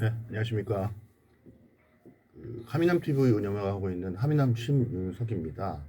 네, 안녕하십니까. 그 하미남 TV 운영을 하고 있는 하미남 심윤석입니다.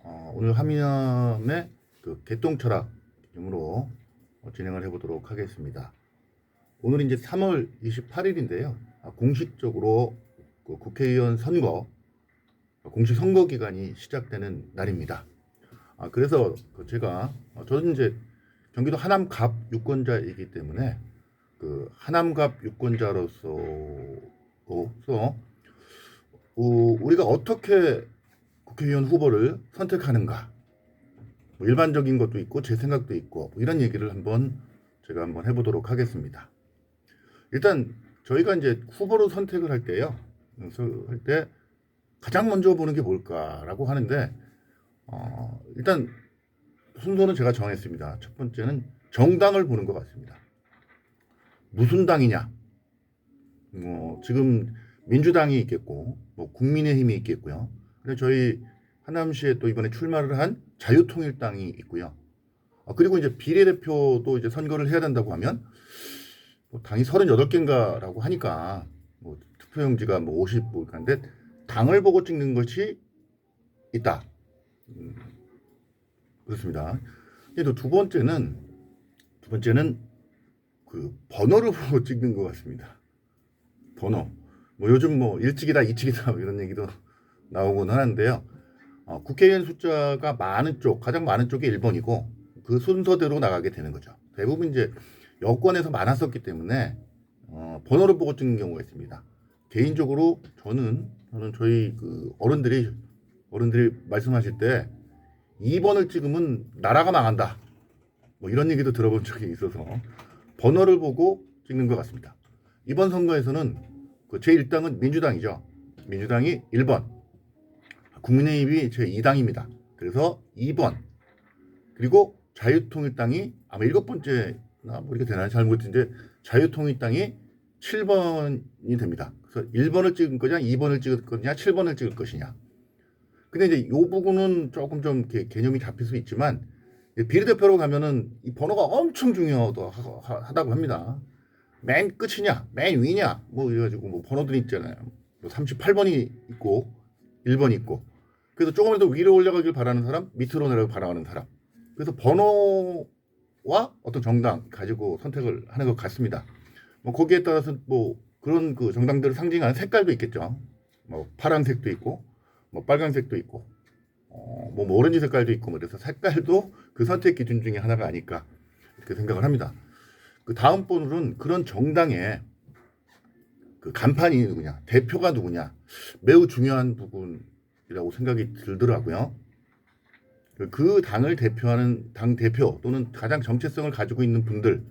어, 오늘 하미남의 그 개똥 철학으로 진행을 해보도록 하겠습니다. 오늘 이제 3월 28일인데요. 아, 공식적으로 그 국회의원 선거 공식 선거 기간이 시작되는 날입니다. 아, 그래서 그 제가 어, 저는 이제 경기도 하남 갑 유권자이기 때문에 그 하남갑 유권자로서 어, 우리가 어떻게 국회의원 후보를 선택하는가 뭐 일반적인 것도 있고 제 생각도 있고 뭐 이런 얘기를 한번 제가 한번 해보도록 하겠습니다. 일단 저희가 이제 후보로 선택을 할 때요, 할 때 가장 먼저 보는 게 뭘까라고 하는데 어, 일단 순서는 제가 정했습니다. 첫 번째는 정당을 보는 것 같습니다. 무슨 당이냐? 뭐 지금 민주당이 있겠고 뭐 국민의힘이 있겠고요. 근데 저희 하남시에 또 이번에 출마를 한 자유통일당이 있고요. 아, 그리고 이제 비례대표도 이제 선거를 해야 된다고 하면 뭐 당이 38개인가라고 하니까 뭐 투표용지가 뭐 50부인데 당을 보고 찍는 것이 있다. 음, 그렇습니다. 또 두 번째는 두 번째는 그 번호를 보고 찍는 것 같습니다. 번호. 뭐 요즘 뭐 일찍이다 이찍이다 뭐 이런 얘기도 나오곤 하는데요. 어, 국회의원 숫자가 많은 쪽, 가장 많은 쪽이 1번이고 그 순서대로 나가게 되는 거죠. 대부분 이제 여권에서 많았었기 때문에 어, 번호를 보고 찍는 경우가 있습니다. 개인적으로 저는 저는 저희 그 어른들이 어른들이 말씀하실 때 2번을 찍으면 나라가 망한다. 뭐 이런 얘기도 들어본 적이 있어서 번호를 보고 찍는 것 같습니다. 이번 선거에서는 그 제1당은 민주당이죠. 민주당이 1번, 국민의힘이 제2당입니다. 그래서 2번, 그리고 자유통일당이 아마 일곱 번째나 뭐 이렇게 되나요? 잘 모르겠는데 자유통일당이 7번이 됩니다. 그래서 1번을 찍을 거냐, 2번을 찍을 거냐, 7번을 찍을 것이냐. 근데 이제 이 부분은 조금 좀 개념이 잡힐 수 있지만 비례대표로 가면은 이 번호가 엄청 중요하다고 합니다. 맨 끝이냐, 맨 위냐, 뭐 이래가지고 뭐 번호들이 있잖아요. 뭐 38번이 있고 1번이 있고. 그래서 조금이라도 위로 올라가길 바라는 사람, 밑으로 내려가길 바라는 사람. 그래서 번호와 어떤 정당 가지고 선택을 하는 것 같습니다. 뭐 거기에 따라서 뭐 그런 그 정당들을 상징하는 색깔도 있겠죠. 뭐 파란색도 있고, 뭐 빨간색도 있고, 어, 뭐, 뭐 오렌지 색깔도 있고, 뭐 그래서 색깔도 그 선택 기준 중에 하나가 아닐까 이렇게 생각을 합니다. 그 다음 번호는 그런 정당의 그 간판이 누구냐, 대표가 누구냐, 매우 중요한 부분이라고 생각이 들더라고요. 그- 그 당을 대표하는 당 대표 또는 가장 정체성을 가지고 있는 분들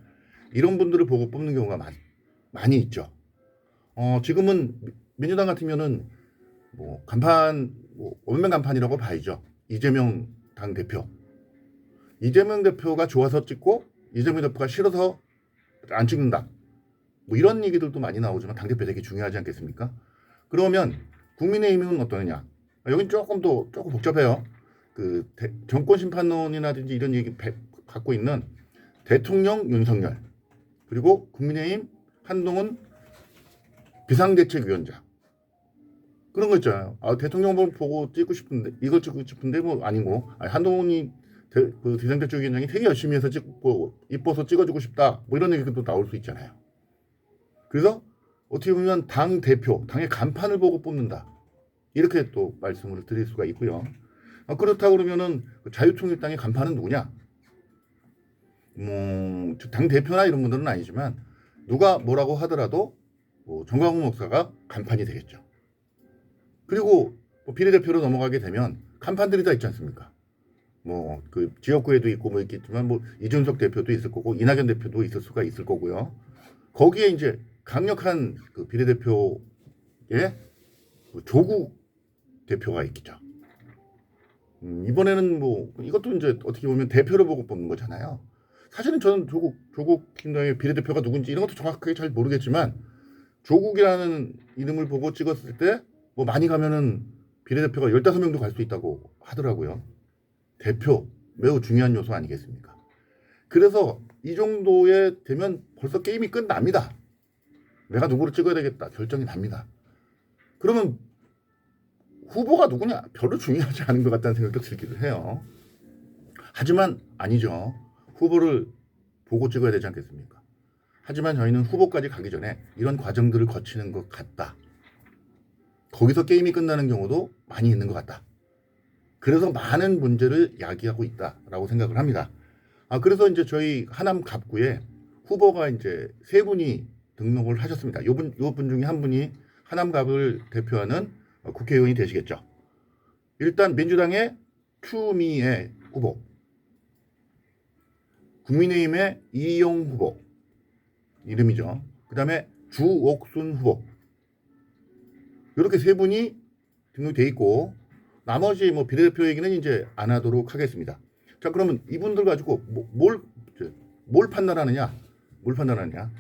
이런 분들을 보고 뽑는 경우가 많, 많이 있죠. 어, 지금은 미- 민주당 같으면은 뭐 간판 뭐 원면 간판이라고 봐야죠. 이재명 당 대표. 이재명 대표가 좋아서 찍고 이재명 대표가 싫어서 안 찍는다. 뭐 이런 얘기들도 많이 나오지만 당 대표 되게 중요하지 않겠습니까? 그러면 국민의힘은 어떠느냐? 아, 여긴 조금 더 조금 복잡해요. 그 대- 정권 심판론이라든지 이런 얘기 배- 갖고 있는 대통령 윤석열 그리고 국민의힘 한동훈 비상대책위원장 그런 거 있잖아요. 아, 대통령 보고 찍고 싶은데 이걸 찍고 싶은데 뭐 아니고 아니, 한동훈이 대, 그 비상대책위원장이 되게 열심히 해서 찍고 이뻐서 찍어주고 싶다 뭐 이런 얘기도 나올 수 있잖아요. 그래서 어떻게 보면 당 대표 당의 간판을 보고 뽑는다 이렇게 또 말씀을 드릴 수가 있고요. 아, 그렇다 그러면은 그 자유통일당의 간판은 누구냐? 뭐 당 대표나 이런 분들은 아니지만 누가 뭐라고 하더라도 뭐 정광훈 목사가 간판이 되겠죠. 그리고 뭐 비례대표로 넘어가게 되면 간판들이 다 있지 않습니까? 뭐 그 지역구에도 있고 뭐 있겠지만 뭐 이준석 대표도 있을 거고 이낙연 대표도 있을 수가 있을 거고요. 거기에 이제 강력한 그 비례대표의 그 조국 대표가 있겠죠. 음, 이번에는 뭐 이것도 이제 어떻게 보면 대표를 보고 뽑는 거잖아요. 사실은 저는 조국 조국 김당의 비례대표가 누군지 이런 것도 정확하게 잘 모르겠지만 조국이라는 이름을 보고 찍었을 때 뭐 많이 가면은 비례대표가 15명도 갈 수 있다고 하더라고요. 대표 매우 중요한 요소 아니겠습니까? 그래서 이 정도에 되면 벌써 게임이 끝납니다. 내가 누구를 찍어야 되겠다 결정이 납니다. 그러면 후보가 누구냐 별로 중요하지 않은 것 같다는 생각도 들기도 해요. 하지만 아니죠. 후보를 보고 찍어야 되지 않겠습니까? 하지만 저희는 후보까지 가기 전에 이런 과정들을 거치는 것 같다. 거기서 게임이 끝나는 경우도 많이 있는 것 같다. 그래서 많은 문제를 야기하고 있다라고 생각을 합니다. 아 그래서 이제 저희 하남 갑구에 후보가 이제 세 분이 등록을 하셨습니다. 요분 요분 중에 한 분이 하남갑을 대표하는 어, 국회의원이 되시겠죠. 일단 민주당의 추미애 후보, 국민의힘의 이용 후보 이름이죠. 그 다음에 주옥순 후보 이렇게 세 분이 등록돼 있고 나머지 뭐 비례대표 얘기는 이제 안 하도록 하겠습니다. 자 그러면 이분들 가지고 뭐- 뭘, 저, 뭘 판단하느냐? 뭘 판단하느냐?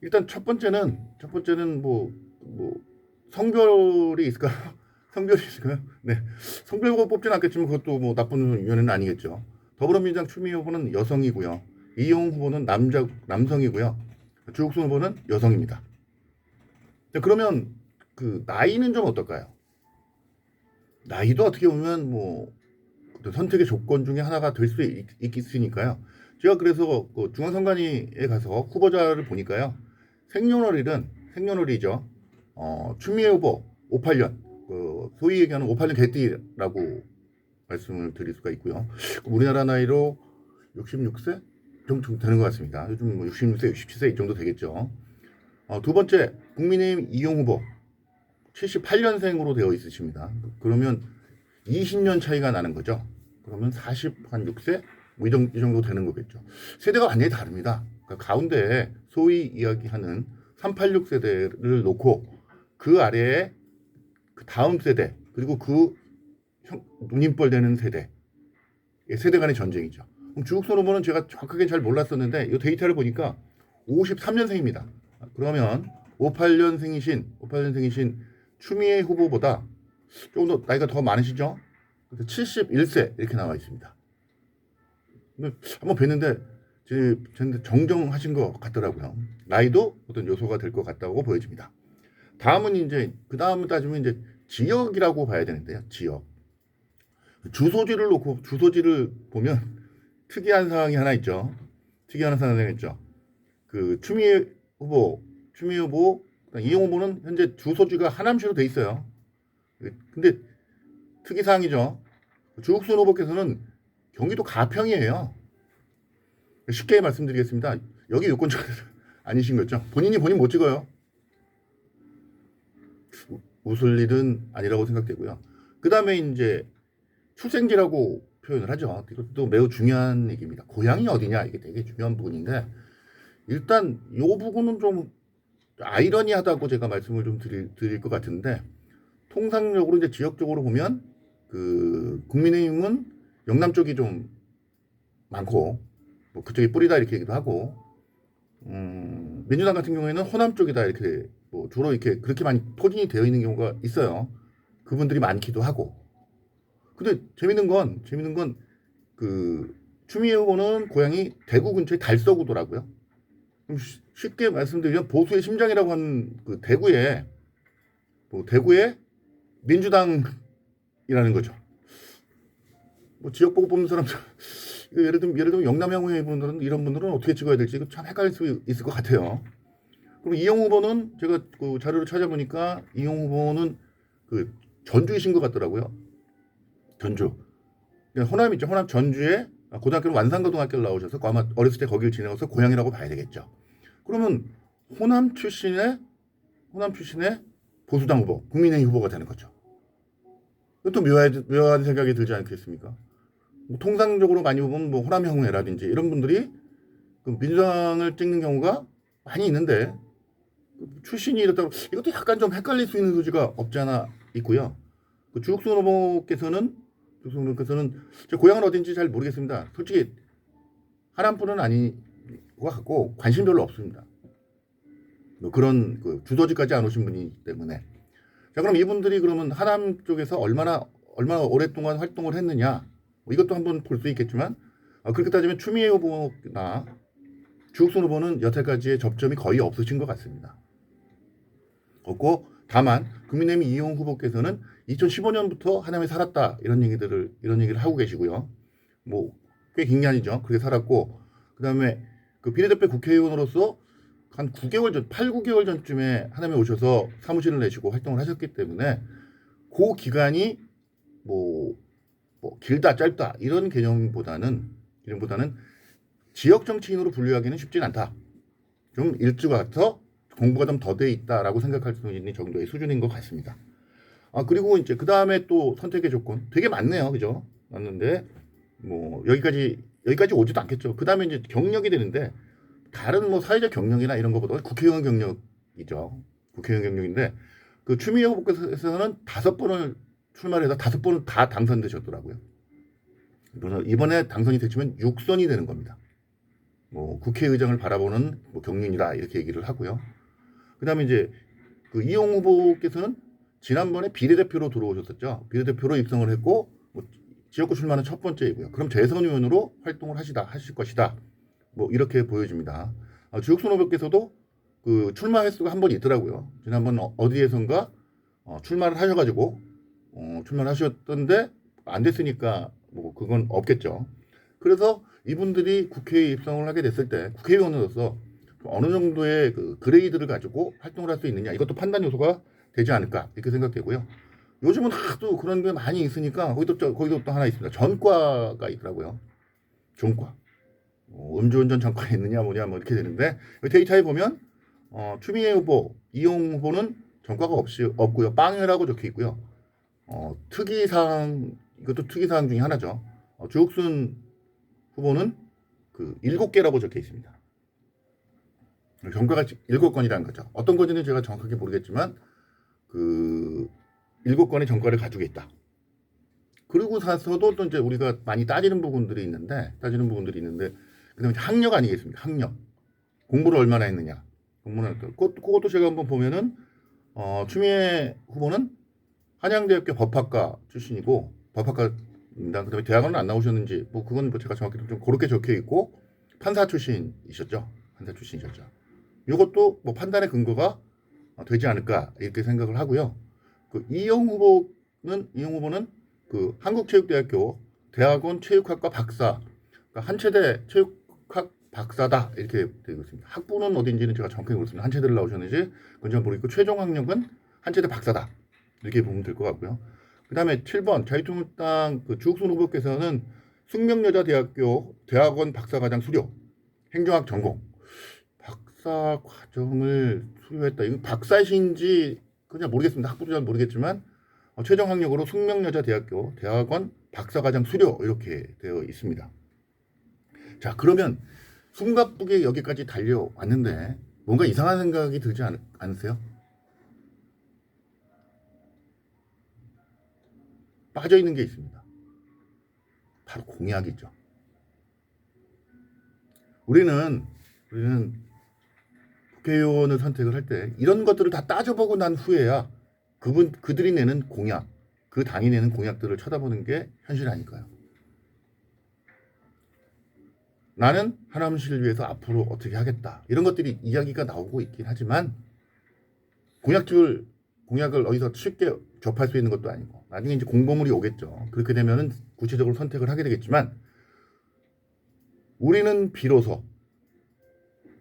일단 첫 번째는 첫 번째는 뭐, 뭐 성별이 있을까요? 성별이 있을까요? 네. 성별 보고 뽑지는 않겠지만 그것도 뭐 나쁜 면은 아니겠죠. 더불어민주당 추미애 후보는 여성이고요. 이용 후보는 남자 남성이고요. 주옥순 후보는 여성입니다. 자, 그러면 그 나이는 좀 어떨까요? 나이도 어떻게 보면 뭐 선택의 조건 중에 하나가 될 수 있겠으니까요. 제가 그래서 그 중앙선관위에 가서 후보자를 보니까요. 생년월일은 생년월일이죠. 어, 추미애 후보 58년 그 소위 얘기하는 58년 개띠라고 말씀을 드릴 수가 있고요. 우리나라 나이로 66세 정도 되는 것 같습니다. 요즘 뭐 66세, 67세 이 정도 되겠죠. 어, 두 번째 국민의힘 이용 후보 78년생으로 되어 있으십니다. 그러면 20년 차이가 나는 거죠. 그러면 40 한 6세 뭐 이 정도, 이 정도 되는 거겠죠. 세대가 완전히 다릅니다. 그러니까 가운데 소위 이야기하는 386 세대를 놓고 그 아래에 그 다음 세대 그리고 그 형- 눈인벌 되는 세대 예, 세대 간의 전쟁이죠. 그럼 주국선 후보는 제가 정확하게 잘 몰랐었는데 이 데이터를 보니까 53년생입니다. 그러면 58년생이신 58년생이신 추미애 후보보다 조금 더 나이가 더 많으시죠? 그래서 71세 이렇게 나와 있습니다. 한번 뵀는데 정정하신 것 같더라고요. 나이도 어떤 요소가 될 것 같다고 보여집니다. 다음은 이제 그 다음 따지면 이제 지역이라고 봐야 되는데요. 지역 주소지를 놓고 주소지를 보면 특이한 사항이 하나 있죠. 특이한 사항이 있죠. 그 추미애 후보, 추미애 후보, 이용 후보는 현재 주소지가 하남시로 돼 있어요. 근데 특이 사항이죠. 주옥순 후보께서는 경기도 가평이에요. 쉽게 말씀드리겠습니다. 여기 유권자 아니신 거죠? 본인이 본인 못 찍어요. 우- 웃을 일은 아니라고 생각되고요. 그 다음에 이제 출생지라고 표현을 하죠. 이것도 매우 중요한 얘기입니다. 고향이 어디냐 이게 되게 중요한 부분인데 일단 이 부분은 좀 아이러니하다고 제가 말씀을 좀 드릴, 드릴 것 같은데 통상적으로 이제 지역적으로 보면 그 국민의힘은 영남 쪽이 좀 많고 뭐 그쪽이 뿌리다 이렇게 얘기도 하고 음, 민주당 같은 경우에는 호남 쪽이다 이렇게 뭐 주로 이렇게 그렇게 많이 포진이 되어 있는 경우가 있어요. 그분들이 많기도 하고. 근데 재밌는 건 재밌는 건 그 추미애 후보는 고향이 대구 근처의 달서구더라고요. 그럼 쉬- 쉽게 말씀드리면 보수의 심장이라고 하는 그 대구에 뭐 대구에 민주당이라는 거죠. 뭐 지역 보고 뽑는 이거 예를 들면 예를 들면 영남향후의 분들은 이런 분들은 어떻게 찍어야 될지 참 헷갈릴 수 있을 것 같아요. 그리고 이용 후보는 제가 그 자료를 찾아보니까 이용 후보는 그 전주이신 것 같더라고요. 전주. 그러니까 호남 있죠. 호남 전주에 고등학교는 완산고등학교를 나오셔서 아마 어렸을 때 거기를 지내서 고향이라고 봐야 되겠죠. 그러면 호남 출신의 호남 출신의 보수당 후보, 국민의힘 후보가 되는 거죠. 이것도 묘한, 묘한 생각이 들지 않겠습니까? 뭐 통상적으로 많이 보면 뭐 호남 형우회라든지 이런 분들이 그 민주당을 찍는 경우가 많이 있는데 출신이 이렇다고 이것도 약간 좀 헷갈릴 수 있는 소지가 없지 않아 있고요. 그 주옥순 후보께서는 주옥순 후보께서는 제 고향은 어딘지 잘 모르겠습니다. 솔직히 하남 분은 아닌 것 같고 관심 별로 없습니다. 뭐 그런 그 주소지까지 안 오신 분이기 때문에 자 그럼 이분들이 그러면 하남 쪽에서 얼마나 얼마나 오랫동안 활동을 했느냐 뭐 이것도 한번 볼 수 있겠지만 아, 그렇게 따지면 추미애 후보나 주옥순 후보는 여태까지의 접점이 거의 없으신 것 같습니다. 없고 다만 국민의힘 이용 후보께서는 2015년부터 하남에 살았다 이런 얘기들을 이런 얘기를 하고 계시고요. 뭐 꽤긴게 아니죠. 그렇게 살았고 그 다음에 그 비례대표 국회의원으로서 한 9개월 전, 8, 9개월 전쯤에 하남에 오셔서 사무실을 내시고 활동을 하셨기 때문에 그 기간이 뭐, 뭐 길다 짧다 이런 개념보다는 개념보다는 지역 정치인으로 분류하기는 쉽진 않다. 좀더 공부가 좀 더 돼 있다라고 생각할 수 있는 정도의 수준인 것 같습니다. 아 그리고 이제 그 다음에 또 선택의 조건 되게 많네요, 그죠? 맞는데 뭐 여기까지 여기까지 오지도 않겠죠. 그 다음에 이제 경력이 되는데 다른 뭐 사회적 경력이나 이런 것보다 국회의원 경력이죠. 국회의원 경력인데 그 추미애 후보께서는 다섯 번을 출마를 해서 다섯 번을 다 당선되셨더라고요. 그래서 이번에 당선이 됐지만 6선이 되는 겁니다. 뭐 국회의장을 바라보는 뭐 경륜이다 이렇게 얘기를 하고요. 그다음에 이제 그 이용 후보께서는 지난번에 비례대표로 들어오셨었죠. 비례대표로 입성을 했고 뭐 지역구 출마는 첫 번째이고요. 그럼 재선 의원으로 활동을 하시다 하실 것이다. 뭐 이렇게 보여집니다. 아, 주혁순 후보께서도 그 출마 횟수가 한 번 있더라고요. 지난번 어- 어디에선가 어, 출마를 하셔가지고 어, 출마를 하셨던데 안 됐으니까 뭐 그건 없겠죠. 그래서 이분들이 국회에 입성을 하게 됐을 때 국회의원으로서 어느 정도의 그 그레이드를 가지고 활동을 할 수 있느냐 이것도 판단 요소가 되지 않을까 이렇게 생각되고요. 요즘은 하도 그런 게 많이 있으니까 거기도 또, 거기도 또 하나 있습니다. 전과가 있더라고요. 전과. 어, 음주운전 전과가 있느냐 뭐냐 뭐 이렇게 되는데 데이터에 보면 어, 추미애 후보, 이용 후보는 전과가 없이 없고요. 빵이라고 적혀 있고요. 어, 특이 사항 이것도 특이 사항 중에 하나죠. 어, 주옥순 후보는 그 일곱 개라고 적혀 있습니다. 전과가 일곱 건이라는 거죠. 어떤 건지는 제가 정확하게 모르겠지만 그 일곱 건의 전과를 가지고 있다. 그리고 나서도 또 이제 우리가 많이 따지는 부분들이 있는데 따지는 부분들이 있는데 그다음에 학력 아니겠습니까? 학력 공부를 얼마나 했느냐 공부는 그것, 그것도 제가 한번 보면은 어, 추미애 후보는 한양대학교 법학과 출신이고 법학과입니다. 그다음에 대학원은 안 나오셨는지 뭐 그건 뭐 제가 정확히 좀 그렇게 적혀 있고 판사 출신이셨죠. 판사 출신이셨죠. 이것도 뭐 판단의 근거가 어, 되지 않을까 이렇게 생각을 하고요. 그 이영 후보는 이영 후보는 그 한국체육대학교 대학원 체육학과 박사, 그러니까 한체대 체육학 박사다 이렇게 되고 있습니다. 학부는 어딘지는 제가 정확히 모르겠습니다. 한체대를 나오셨는지 그건 잘 모르겠고 최종 학력은 한체대 박사다 이렇게 보면 될 것 같고요. 그다음에 7번 자유통일당 그 주옥순 후보께서는 숙명여자대학교 대학원 박사과정 수료 행정학 전공 박사 과정을 수료했다. 이거 박사신지 그냥 모르겠습니다. 학부도 잘 모르겠지만 어, 최종 학력으로 숙명여자대학교 대학원 박사과정 수료 이렇게 되어 있습니다. 자 그러면 숨가쁘게 여기까지 달려왔는데 뭔가 이상한 생각이 들지 않, 않으세요? 빠져 있는 게 있습니다. 바로 공약이죠. 우리는 우리는 국회의원을 선택을 할 때 이런 것들을 다 따져보고 난 후에야 그분 그들이 내는 공약, 그 당이 내는 공약들을 쳐다보는 게 현실 아닐까요? 나는 하남시를 위해서 앞으로 어떻게 하겠다 이런 것들이 이야기가 나오고 있긴 하지만 공약줄 공약을 어디서 쉽게 접할 수 있는 것도 아니고 나중에 이제 공보물이 오겠죠. 그렇게 되면은 구체적으로 선택을 하게 되겠지만 우리는 비로소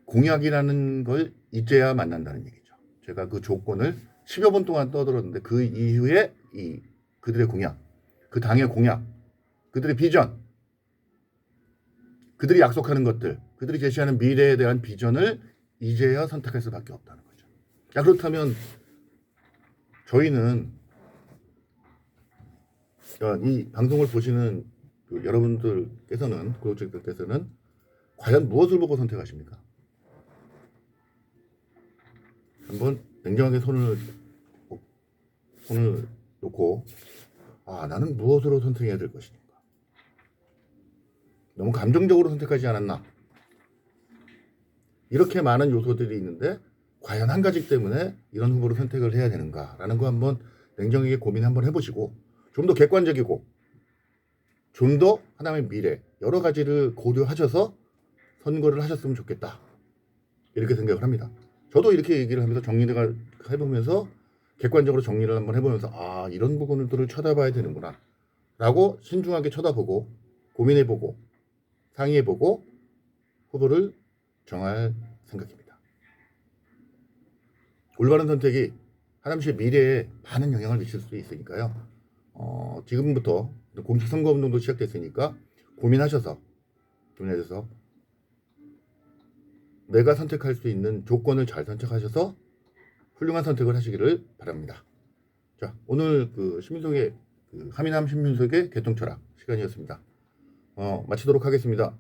공약이라는 걸 이제야 만난다는 얘기죠. 제가 그 조건을 10여 분 동안 떠들었는데 그 이후에 이 그들의 공약, 그 당의 공약, 그들의 비전, 그들이 약속하는 것들, 그들이 제시하는 미래에 대한 비전을 이제야 선택할 수밖에 없다는 거죠. 자 그렇다면 저희는 어, 이 방송을 보시는 그 여러분들께서는 구독자들께서는 과연 무엇을 보고 선택하십니까? 한번 냉정하게 손을 손을 놓고 아 나는 무엇으로 선택해야 될 것인가? 너무 감정적으로 선택하지 않았나? 이렇게 많은 요소들이 있는데 과연 한 가지 때문에 이런 후보를 선택을 해야 되는가라는 거 한번 냉정하게 고민 한번 해보시고 좀 더 객관적이고 좀 더 하나의 미래 여러 가지를 고려하셔서 선거를 하셨으면 좋겠다 이렇게 생각을 합니다. 저도 이렇게 얘기를 하면서 정리를 해보면서 객관적으로 정리를 한번 해보면서 아 이런 부분들을 쳐다봐야 되는구나 라고 신중하게 쳐다보고 고민해보고 상의해보고 후보를 정할 생각입니다. 올바른 선택이 하남시의 미래에 많은 영향을 미칠 수 있으니까요. 어, 지금부터 공식 선거 운동도 시작됐으니까 고민하셔서 고민하셔서 내가 선택할 수 있는 조건을 잘 선택하셔서 훌륭한 선택을 하시기를 바랍니다. 자, 오늘 그 시민소개 그 하미남 시민소개 개통 철학 시간이었습니다. 어, 마치도록 하겠습니다.